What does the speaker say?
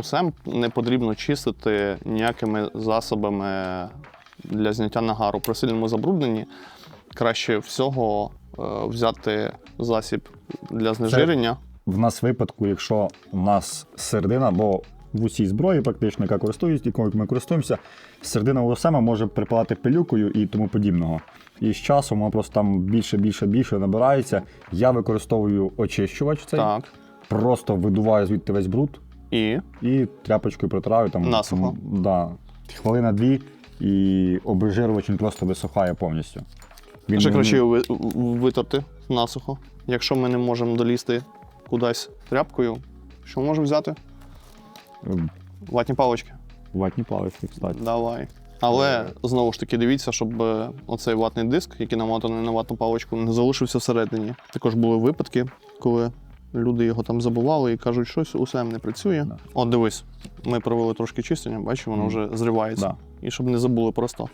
Усем не потрібно чистити ніякими засобами для зняття нагару. При сильному забрудненні краще всього е, взяти засіб для знежирення. В нас випадку, якщо у нас середина, бо в усій зброї, практично, яка користується, якою ми користуємося, середина ОСМ може припалати пилюкою і тому подібного. І з часом воно просто там більше, більше, більше набирається. Я використовую очищувач цей, Так. просто видуваю звідти весь бруд І і тряпочкою протираю там. Насухо? м, Да, хвилина дві, і обезжирювач він просто висухає повністю. Він ще не- краще його ви- витерти насухо. Якщо ми не можемо долізти кудись тряпкою, що ми можемо взяти? Ем, Ватні палички. Ватні палички, кстати. Давай. Але знову ж таки дивіться, щоб е, оцей ватний диск, який намотаний на ватну паличку, не залишився всередині. Також були випадки, коли люди його там забували і кажуть, щось усе не працює. Да. От дивись, ми провели трошки чистення, бачиш, воно вже зривається. Да. І щоб не забули просто